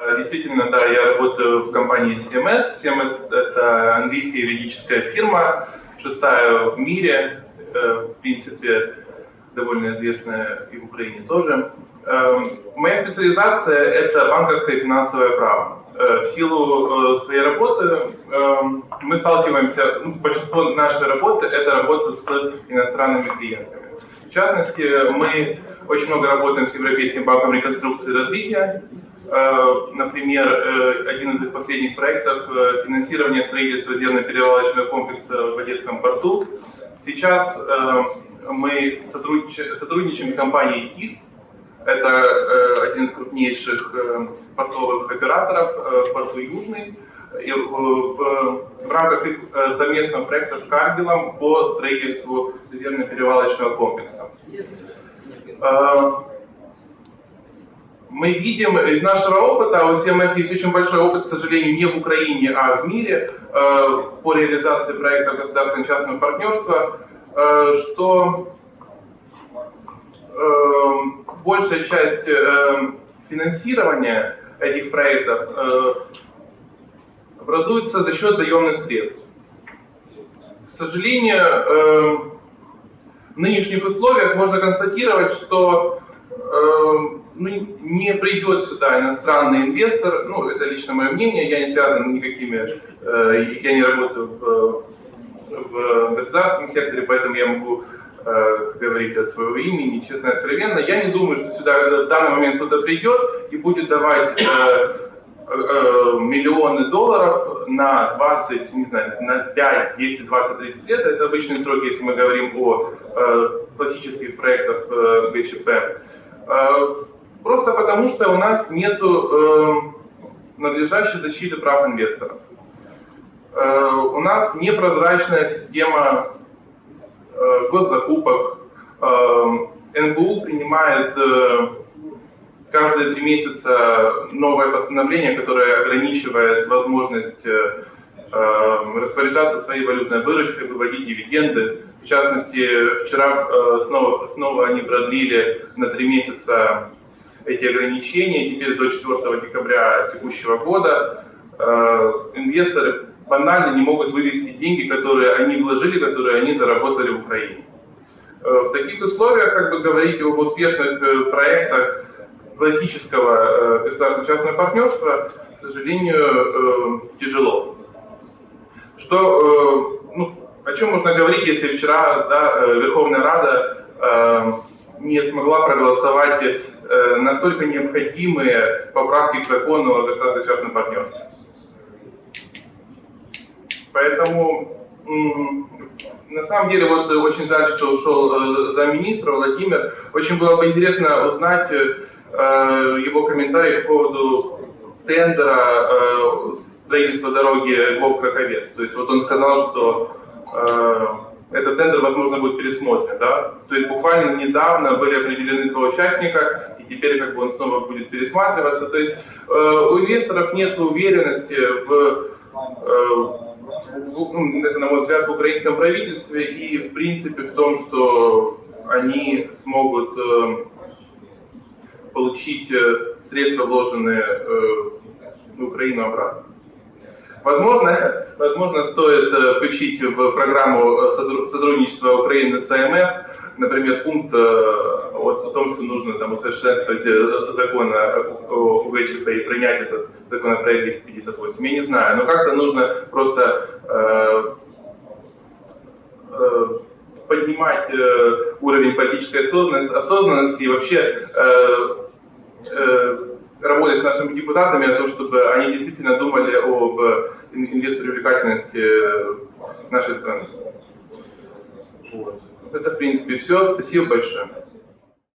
Э, Действительно, да, я работаю в компании CMS. CMS – это английская юридическая фирма, шестая в мире, э, в принципе, довольно известная и в Украине тоже. Эм, Моя специализация – это банковское и финансовое право. Э, В силу э, своей работы мы сталкиваемся, ну, большинство нашей работы – это работа с иностранными клиентами. В частности, мы очень много работаем с Европейским банком реконструкции и развития. Э, Например, э, один из их последних проектов э, – финансирование строительства зерно-перевалочного комплекса в Одесском порту. Сейчас мы сотрудничаем, с компанией КИС, это один из крупнейших портовых операторов в порту Южный. И, в, рамках их совместного проекта с Каргилом по строительству зерно-перевалочного комплекса. Мы видим из нашего опыта, у CMS есть очень большой опыт, к сожалению, не в Украине, а в мире э, по реализации проектов государственно-частного партнерства, э, что э, большая часть финансирования этих проектов образуется за счет заемных средств. К сожалению, в нынешних условиях можно констатировать, что ну, не придет сюда иностранный инвестор, ну, это лично мое мнение, я не связан никакими, э, я не работаю в, в государственном секторе, поэтому я могу э, говорить от своего имени, честно и откровенно. Я не думаю, что сюда в данный момент кто-то придет и будет давать э, э, миллионы долларов на 20, не знаю, на 5, 10, 20, 30 лет. Это обычный срок, если мы говорим о э, классических проектах э, ГЧП. Э, просто потому, что у нас нет надлежащей защиты прав инвесторов. Э, у нас непрозрачная система э, госзакупок. Э, НБУ принимает э, каждые три месяца новое постановление, которое ограничивает возможность э, э, распоряжаться своей валютной выручкой, выводить дивиденды. В частности, вчера э, снова, снова они продлили на три месяца эти ограничения. Теперь до 4 декабря текущего года э, инвесторы банально не могут вывести деньги, которые они вложили, которые они заработали в Украине. Э, В таких условиях, как бы говорить об успешных проектах классического государственно-частного партнерства, к сожалению, тяжело. Что, о чем можно говорить, если вчера да, э, Верховная Рада э, не смогла проголосовать э, настолько необходимые поправки к закону о государственно-частном партнерстве? Поэтому на самом деле вот э, очень жаль, что ушел э, замминистра Владимир. Очень было бы интересно узнать э, его комментарий по поводу тендера э, строительства дороги Гов-Краковец. То есть вот он сказал, что этот тендер, возможно, будет пересмотрен, да? То есть буквально недавно были определены два участника, и теперь как бы он снова будет пересматриваться. То есть э, у инвесторов нет уверенности в э, в- ну, на мой взгляд, в украинском правительстве и, в принципе, в том, что они смогут э, получить э, средства, вложенные э, в Украину обратно. Возможно, возможно, стоит э, включить в программу э, сотру- сотрудничества Украины с АМФ, например, пункт э, вот о том, что нужно там, усовершенствовать закон о УГЧП и принять этот законопроект 258. Я не знаю, но как-то нужно просто э, поднимать э, уровень политической осознанности, осознанности и вообще э, э, работать с нашими депутатами о том, чтобы они действительно думали об ин- инвестпривлекательности нашей страны. Вот. Это, в принципе, все. Спасибо большое.